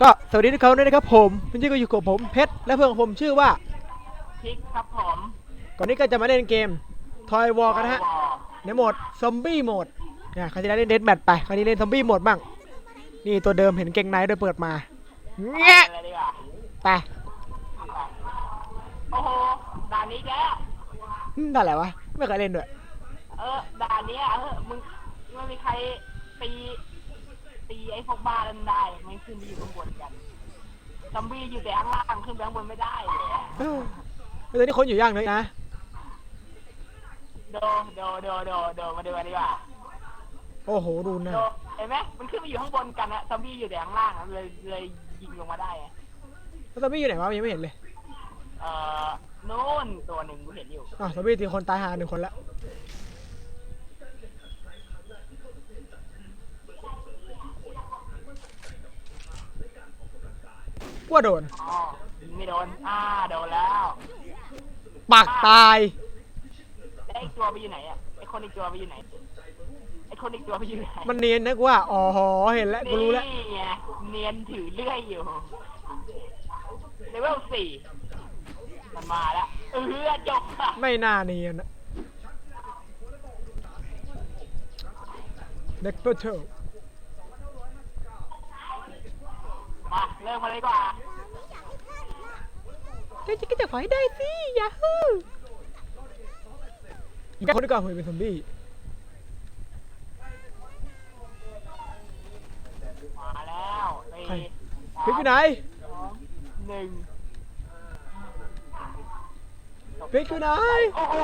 ก็สวัสดีทุกคนด้วยนะครับผมวันนี้ก็อยู่กับผมเพชรและเพื่อนของผมชื่อว่าพริกครับผมก่อนนี้ก็จะมาเล่นเกมทอยวอลกันนะฮะวอในโหมดซอมบี้โหมดเนี่ยเขาวจะได้เล่นเดดแมทไปคราวนี้เล่นซอมบี้โหมดบ้างนี่ตัวเดิมเห็นเกงในด้วยเปิดมาแงะอะไรดีกว่าไปโอ้โหด่านนี้แกแล้วอืมได้แหละวะไม่เคยเล่นด้วยเออด่านเนี้ยเออมึงไม่มีใครตีตี ไอ้พวกบ้านั่นได้ไม่ขึ้นไปอยู่ข้างบนกันซอมบี้อยู่แต่ข้างล่างขึ้นไปข้างบนไม่ได้เลยเออแล้วตอนนี้คนอยู่ย่างเลยนะ โดโดโดโดโดมาดูกันดีกว่าโอ้โหดูนะโดเห็นไหมมันขึ้นไปอยู่ข้างบนกันนะซอมบี้อยู่แต่ข้างล่างอะเลยเลยยิงลงมาได้อะแล้วซอมบี้อยู่ไหนวะยังไม่เห็นเลยเอ่อนู่นตัวหนึ่งกูเห็นอยู่ อะซอมบี้ตีคนตายหาหนึ่งคนละ ว่าโดน อ๋อไม่โดน อ่า โดนแล้วปากตาย แล้วไอ้ตัวไปอยู่ไหนอะ ไอ้คนอีกตัวไปอยู่ไหน ไอ้คนอีกตัวไปอยู่ไหนมันเนียนนะกูว่า อ๋อ เห็นแล้ว กูรู้แล้ว นี่ไงเนียนถือเลื่อยอยู่เลเวลสี่มันมาแล้วเออจบอะไม่น่าเนียนนะเด็กเปอร์เทล มาเริ่มมาเลยดีกว่าเจ๊ก็จะขอให้ได้สิยาฮูอีกคนดีกว่าเหยเป็นซอมบี้มาแล้วสี่ใครสามพริกอยู่ไหนสองหนึ่งพริกอยู่ไหนโอ้โห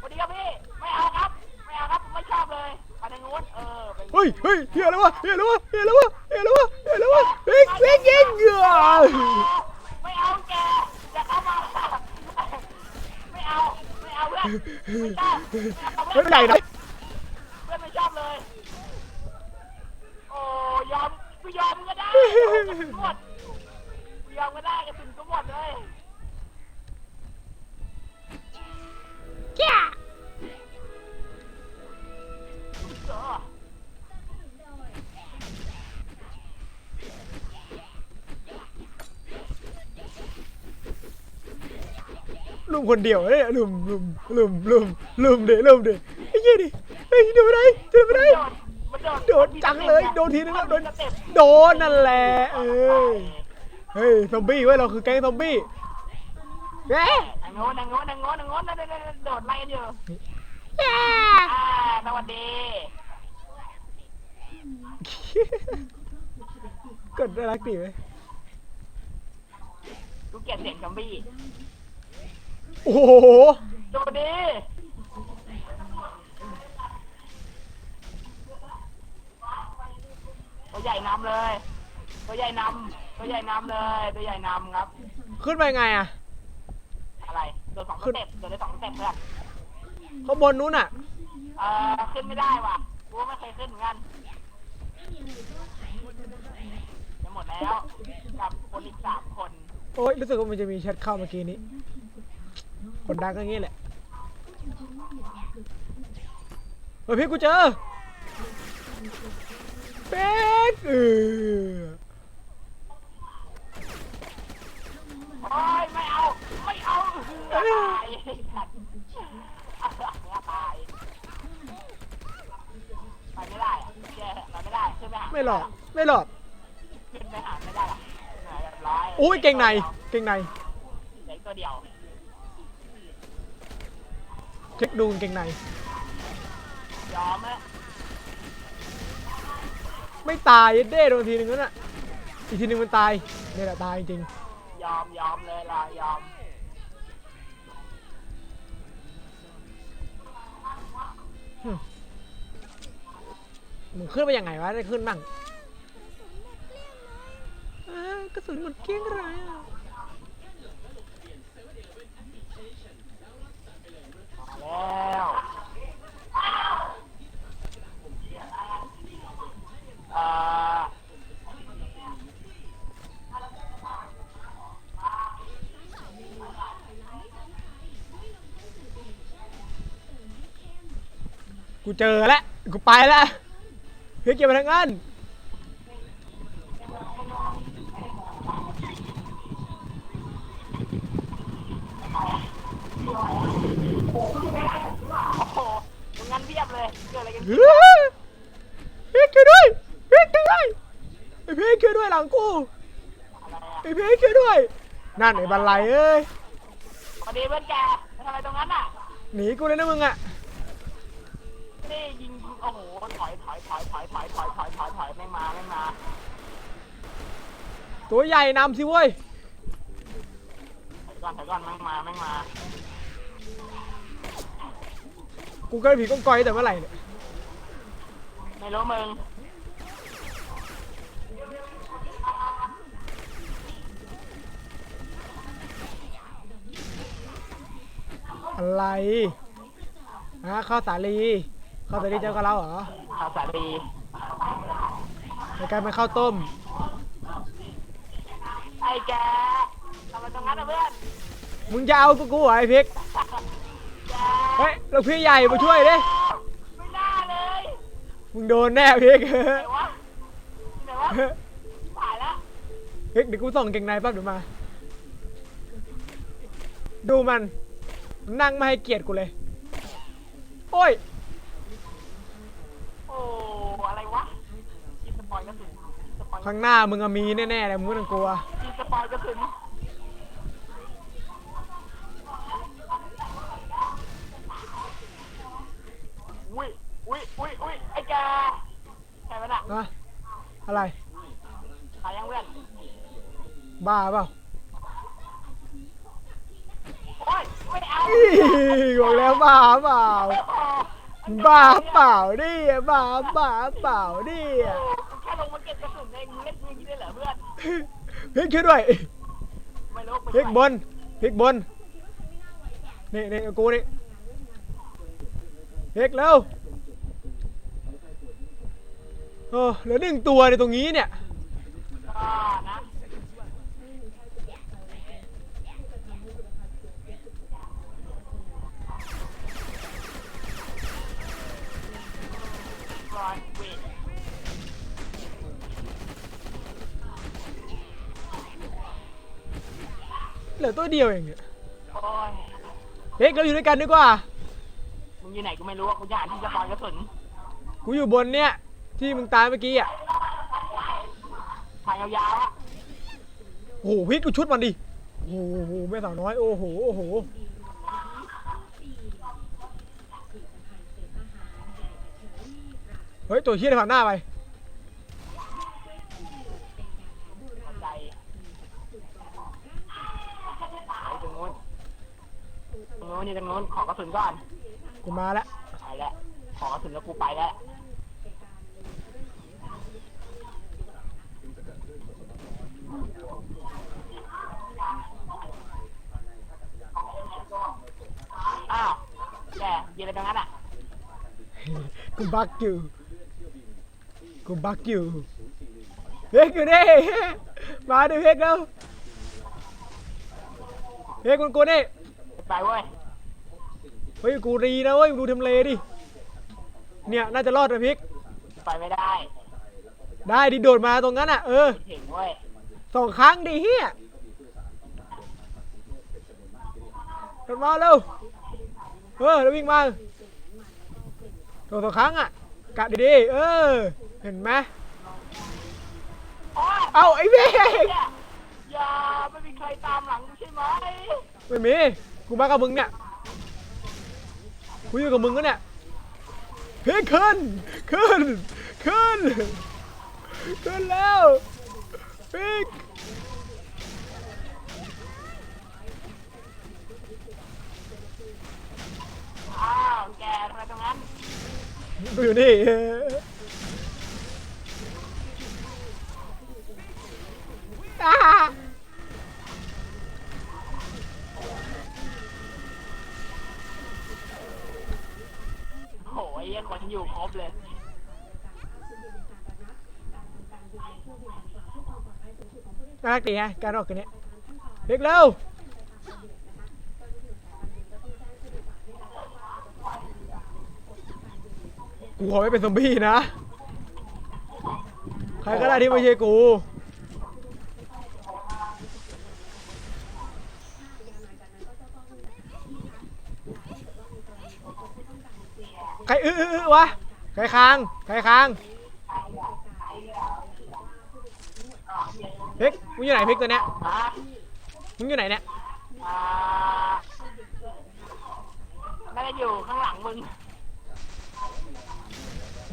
สวัสดีครับพี่ ไม่เอาครับ ไม่เอาครับผมไม่ชอบเลยไปทางนู้นเออไป เฮ้ยเฮ้ยเฮียแล้ววะเฮียแล้ววะเฮียแล้ววะเฮียแล้ววะเฮียแล้ววะพริกพริกยิงเหยื่อไม่เอาแกอย่าเข้ามาไม่เอาไม่เอาเพื่อนไม่ชอบไม่เอาไม่เพื่อนเป็นไรนะเพื่อนไม่ชอบเลยโอ้ยอมกูยอมก็ได้กระสุนหมดยอมก็ได้กระสุนก็หมดเลย ลุมคนเดียวเนี่ยลุมลุมลุมลุมลุมเดลุมเดไอ้เหี้ยดิไอ้ยดนไปไหนโดนไปไหนโดดมันโดดโดนจังเลยโดนทีนึงแล้วโดนโดนนั่นแหละเออเฮ้ยซอมบี้เว้ยเราคือแก๊งซอมบี้เอ๊ะนางโง่นางโง่นางโง่นางโง่นางโง่โดดไล่กันอยู่แย่อ่าสวัสดีกดน่ารักดีไหมกูเกลียดเสียงซอมบี้ อ้โหสวัสดีตัวใหญ่นำเลย ตัวใหญ่นำตัวใหญ่นำเลย ตัวใหญ่นำครับ ขึ้นไปไงอะอะไรโดนสองสเต็ปโดนได้สองสเต็ปเพื่อนข้างบนนู้นอะเอ่อขึ้นไม่ได้ว่ะกูก็ไม่เคยขึ้นเหมือนกันจะหมดแล้วกับคนอีกสามคน โอ้ยรู้สึกว่ามันจะมีแชทเข้าเมื่อกี้นี้ คนดังก็งี้แหละ เฮ้ยพี่กูเจอเป็ดเออโอ้ยไม่เอา ไม่เอาตายสัตว์ตายไปไม่ได้อะแกไปไม่ได้ขึ้นไปหาไม่หลอดไม่หลอดขึ้นไปหาไม่ได้หรอกเรียบร้อยอุ้ยเก่งในเก่งในเหลืออกตัวเดียว เช็คดูเก่งใน ยอมแล้วไม่ตายเด้โดนทีนึงแล้วน่ะ อีกทีนึงมันตายนี่แหละตายจริงยอมยอมเลยล่ะยอมมึงขึ้นไปยังไงวะได้ขึ้นบ้างอ้าวกระสุนหมดเกลี้ยงเลยอะ มา แล้วอ่อกูเจอแล้ว กูไปแล้วเฮ้ยเก็บไปทางนั้น เฮ้ยเฮ้ยช่วยด้วยเฮ้ยช่วยด้วยไอ้เพชรช่วยด้วยหลังกูอะไรอะไอ้เพชรช่วยด้วย นั่นไอ้บันไลเอ้ยพอดีเพื่อนแกทำไมตรงนั้นอะหนีกูเลยนะมึงอะนี่ยิงยิงโอ้โหถอยถอยถอยถอยถอยถอยถอยถอยถอยไม่มาไม่มาตัวใหญ่นำสิเว้ยถอยก่อนถอยก่อนไม่มาไม่มากูเคยผีกองกอยแต่เมื่อไหร่เนี่ย ไม่รู้มึงอะไรฮะข้าวสาลีข้าวสาลีเจ้ากับเราเหรอข่าวสาลีในการเป็นข้าวต้ม ไอ้แกทำไมตรงนั้นอะเพื่อน มึงจะเอากูกูเหรอไอ้เพชรแกเฮ้ยเราพี่ใหญ่มาช่วยดิไม่น่าเลย มึงโดนแน่เพชรไหนวะไหนวะถ่ายแล้วเพชรเดี๋ยวกูส่องเก่งในแป๊บเดี๋ยวมา ดูมันมันนั่งไม่ให้เกียรติกูเลย โอ้ย โอ้ อะไรวะยิงสปอยกระสุนยิงสปอยข้างหน้ามึงอะมีแน่ๆเลยมึงไม่ต้องกลัวยิงสปอยกระสุน น่ะอะอะไรตายยังเพื่อนบ้าเปล่าโอ้ยไม่เอาอีบอกแล้วบ้าเปล่าบ้าเปล่าดิบ้าเปล่าเปล่าดิแค่ลงมาเก็บกระสุนเองมึงเล่นยิงได้เหรอเพื่อนเพชรช่วยด้วยไม่รู้พลิกบนพลิกบนนี่นี่กูนี่พลิกแล้ว โอ้เหลือหนึ่งตัวในตรงนี้เนี่ยก็นะก่อนเวทเหลือตัวเดียวเองเนี่ยโอ้ยพลิกเราอยู่ด้วยกันดีกว่า มึงอยู่ไหนกูไม่รู้อะกูจะหาที่จะปล่อยกระสุน กูอยู่บนเนี่ย ที่มึงตายเมื่อกี้อะถ่ายยาวๆอะโอ้โหพลิกกูชุดมันดิโอ้โหแม่สาวน้อยโอ้โหโอ้โหเฮ้ยตัวเฮี้ยได้ผ่านหน้าไปเข้าใจไปตรงนู้นตรงนู้นนี่ตรงนู้นขอกระสุนก่อนกูมาแล้วไปแล้วขอกระสุนแล้วกูไปแล้วอ้าวแก ยืนอะไรตรงนั้นอะกูบักอยู่กูบักอยู่เพ็กอยู่นี่มาดิเพ็กแล้วเพ็กมันกูนี่ไปเว้ยเฮ้ยกูรีนะเว้ยมึงดูทำเลดิเนี่ยน่าจะรอดนะพิกไปไม่ได้ ได้ดิโดดมาตรงนั้นอะเออถึงเว้ยสองครั้งดิเฮียโดดมาเร็ว เออแล้ววิ่งมาโดดสองครั้งอะกะดีๆเออ เห็นไหมเอาไอ้เมฆอย่าไม่มีใครตามหลังใช่ไหมไม่มีกูมากับมึงเนี่ยกูอยู่กับมึงก็เนี่ยเฮ้ยขึ้นขึ้นขึ้นขึ้นแล้วพิกอ้าวแกทำไมตรงนั้นกูอยู่นี่อ่าโหยยังคนอยู่ครบเลย น่ารักดีฮะการออกกันเนี้ยพิกเร็ว กูขอไม่เป็นซอมบี้นะ ใครก็ได้ที่ไม่ใช่กู ใครอื้อวะ ใครค้าง ใครค้างพิกมึงอยู่ไหนพิกตัวเนี้ยมึงอยู่ไหนเนี่ยอ่าน่าจะอยู่ข้างหลังมึง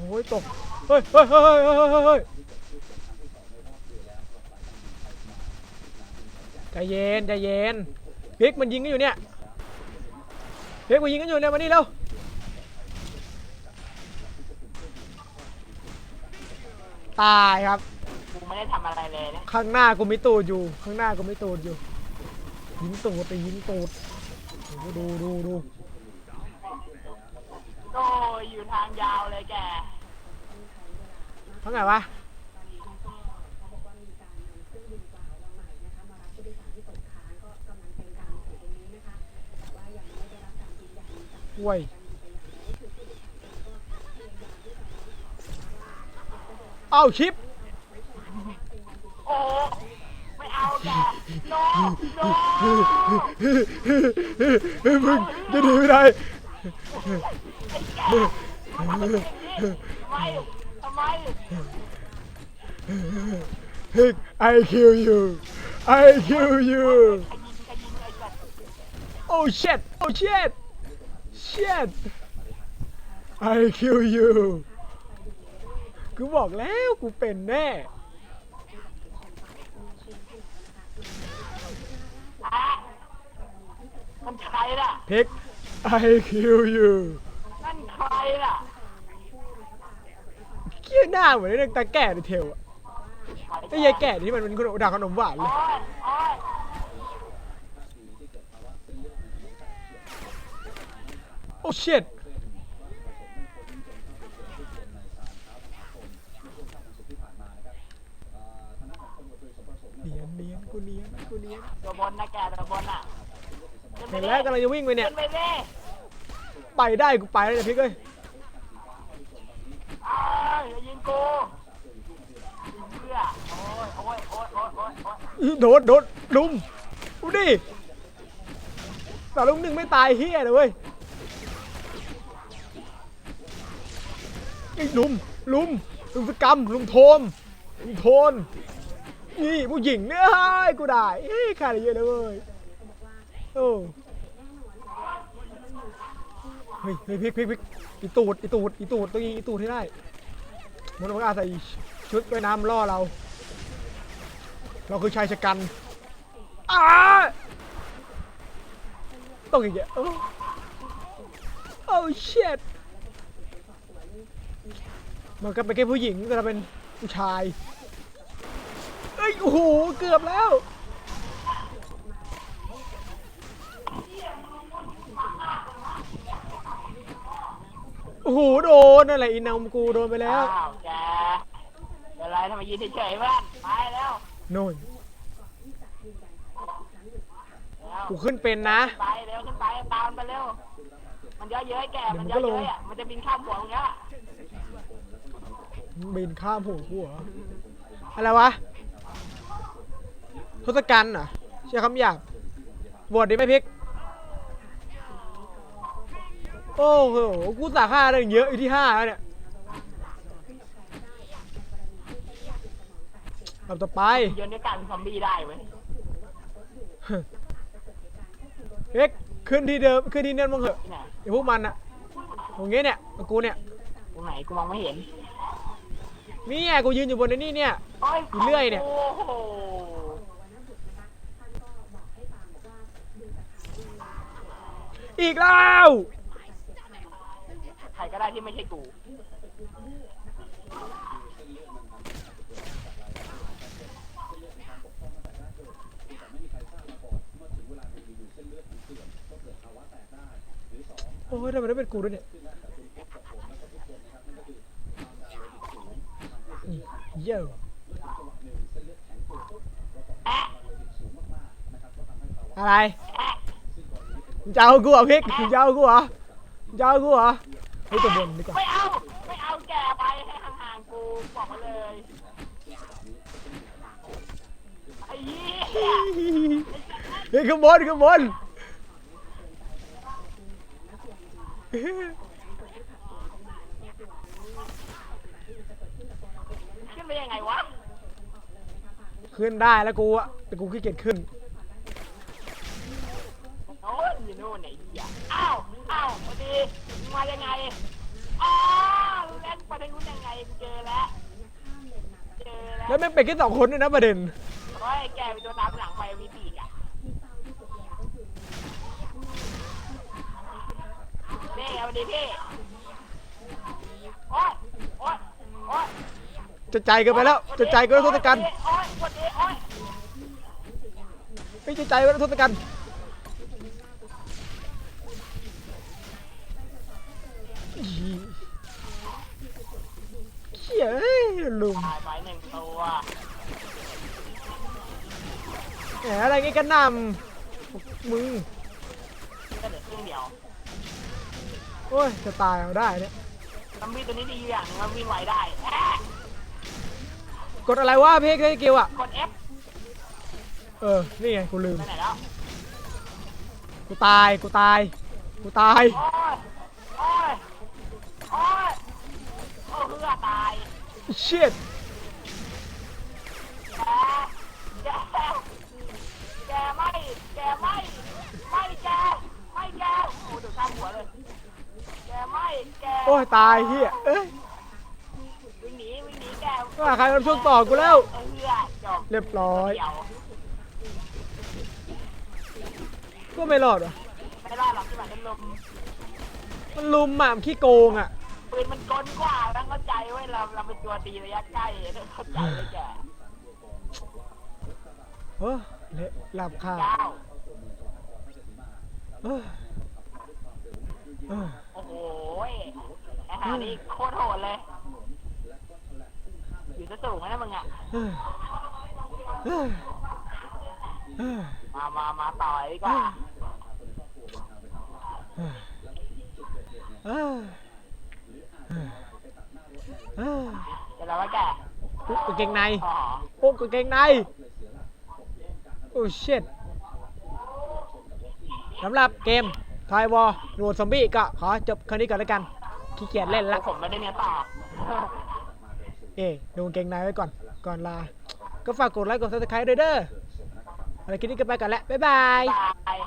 โอ้ยตกเฮ้ยเฮ้ยเฮ้ยเฮ้ยเฮ้ยเฮ้ยเฮ้ยใจเย็นใจเย็นพิกมันยิงกันอยู่เนี่ยพิกมันยิงกันอยู่เนี่ยมานี่เร็วตายครับ กูไม่ได้ทำอะไรเลยนะข้างหน้ากูมีตูดอยู่ ข้างหน้ากูมีตูดอยู่ ยิงตูดไปยิงตูดโอ้โหดูดูดู โอ้ยอยู่ทางยาวเลยแก ทั้งไงวะห่วยเอาชิปโอ้ไม่เอาแกโนโนมึงจะหนีไม่ได้ทำไมทำไม I kill you I kill you ขยิงขยิงไอ้สัตว์ Oh shit Oh shit shit I kill you กูบอกแล้วกูเป็นแน่อะมันใครล่ะ พิก I kill you นั่นใครล่ะ เกี้ยหน้าเหมือนไอ้เรื่องตาแก่ในเทลอะไอ้ยายแก่ที่มันเป็นขนมด่างขนมหวานเลโอ้ยยโอ้ยโอ้ shit เนียนเนียนกูเนียนกูเนียนตัวบนนะแกตัวบนอะขึ้นไปเห็นดิแล้วกำลังจะวิ่งไปเนี่ย ขึ้นไปดิไปได้กูไปแล้วเนี่ยพี่เอ้ยอ้าวอย่ายิง กูเพื่อโอ้ยโอ้ยโอ้ยโอ้ยโอ้ยโอ้ยอีโดดโดดลุมดูดิแต่ลุงหนึ่งไม่ตายเฮียเลยเว้ยไอ้ลุมลุมลุมสกรรมลุมโทมลุมโทน นี่ผู้หญิงเนี่ยเฮ้ยกูได้เฮ้ยขาดเยอะเลยเว้ยโอ้เฮ้ยเฮ้ยพลิกพลิกพลิกอีตูดอีตูดอีตูดต้องยิงอีตูดให้ได้ มันต้องอาศัยชุดว่ายน้ำล่อเรา เราคือชายชะกันอ้าต้องอย่างเงี้ยโอ้โอ้ shit มันก็เป็นแค่ผู้หญิงแต่เราเป็นผู้ชาย เอ้ย โอ้โห เกือบแล้ว โอ้โหโดนอะไรอีนามกูโดนไปแล้วอ้าวแกเป็นไรทำไมยืนเฉยๆเพื่อนไปแล้วโน่นแล้วกูขึ้นเป็นนะ ไปเร็วขึ้นไปตามไปเร็ว มันเยอะเย้ยแกมันเยเดี๋ยวมันก็ลอะเย้งยอะมันจะบินข้ามหัวมึงแล้วบินข้ามหัวกูเหรออะไรวะทศกัณฐ์เหรอใช้คำหยาบบวชดิไหม่พิก โอ้โหกูสาฆ่าได้เยอะอยู่ที่ห้าแล้วเนี่ยลำต่อไปโยนด้วยกันซอมบี้ได้เว้ยเอ็กขึ้นที่เดิมขึ้นที่เนินมึงเหอะที่ไหนไอ้พวกมันอะตรงนี้เนี่ยกับกูเนี่ยตรงไหนกูมองไม่เห็นนี่ไงกูยืนอยู่บนไอ้นี่เนี่ยโอ้ยอีเลื่อยเนี่ยโอ้โหอีกแล้วใคร ก็ได้ที่ไม่ใช่กู โอ้ยทำไมได้เป็นกูด้วยเนี่ยเย้อะอะไรมึงจะเอากูเหรอพิกมึงจะเอากูเหรอมึงจะเอากูเหรอ ให้ยตัวบนดีกว่าไม่เอา ไม่เอาแกไปให้ห่างๆกูบอกมาเลยไอ้เหี้เฮ้ยขึ้นบนขึ้นบนขึ้นไปยังไงวะ ขึ้นได้แล้วกูอะแต่กูขี้เกียจขึ้น มึงมายังไงอ้าวเล่นประเด็นกูยังไงกูเจอแล้วเจอแล้วแล้วแม่งเป็นแค่สองคนด้วยนะประเด็น โอ้ยแกเป็นตัวตามหลังไปมีปีกอะนี่เอาดิพี่โอ๊ยโอ๊ยโอ๊ยจะใจเกันไปแล้ว จะใจเกันแล้วทศกัณฐ์โอ๊ยกดดิโอ๊ย ไม่จะใจเกันแล้วทศกัณฐ์ เหี้ยเอ้ยลุมตายไปหนึ่งตัวแหมอะไรงี้กันนำมึงก็เหลือครึ่งเดียวโอ้ยจะตายเอาได้เนี่ยซัมบี้ตัวนี้ดีอยู่อย่างหนึงมันวิ่งไวได้แอะกดอะไรวะพี่เคยกิวอะกด F เออนี่ไงกูลืมไปไหนแล้วกูตายกูตายกูตายโอ๊ย โอ๊ย โอ๊ย โอ้เพื่อตาย เชิดแกแกแกไม่แกไม่ไม่แกไม่แกโอ้ดูข้ามหัวเลยแกไม่แกโอ้ยตายเฮียเอ้ยวิ่งหนีวิ่งหนีแกว่าใครมันช่วงต่อกูแล้ว เออเพื่อจบเรียบร้อย เดี๋ยวก็ไม่รอดว่ะไม่รอดหรอกที่มันเป็นลมมันลุมอะมันขี้โกงอะ ปืนมันกลกว่าต้องเข้าใจเว้ยเราเราเป็นตัวตีระยะใกล้เข้าใจเลยแกเฮ้ยเละหลับคาเก้าเอ้ยเอ้ยโอ้โหยไอ้ห่านี่โคตรโหดเลย อยู่จะสูงไหมนะมึงอะ เอ้ยเอ้ยเอ้ยมามามาต่อยดีกว่า เอ้อ ยเอ้ยเดี๋ยวเราแกอุ๊ยกางเกงในอ๋อโอ้กางเกงใน โอ้เชิดสำหรับเกมทายวอร์หนดซอมบี้ก็ขอจบแค่นี้ก่อนแล้วกัน ขี้เกียจเล่นละ ผมไม่ได้เนื้อต่อ เอ๊ดูกางเกงในไว้ก่อน ก่อนลา ก็ฝากกดไลค์กดซับสไครต์ด้วยเด้ออะไรคลิปนี้ก็ไปก่อนแล้ว บ๊ายบายตาย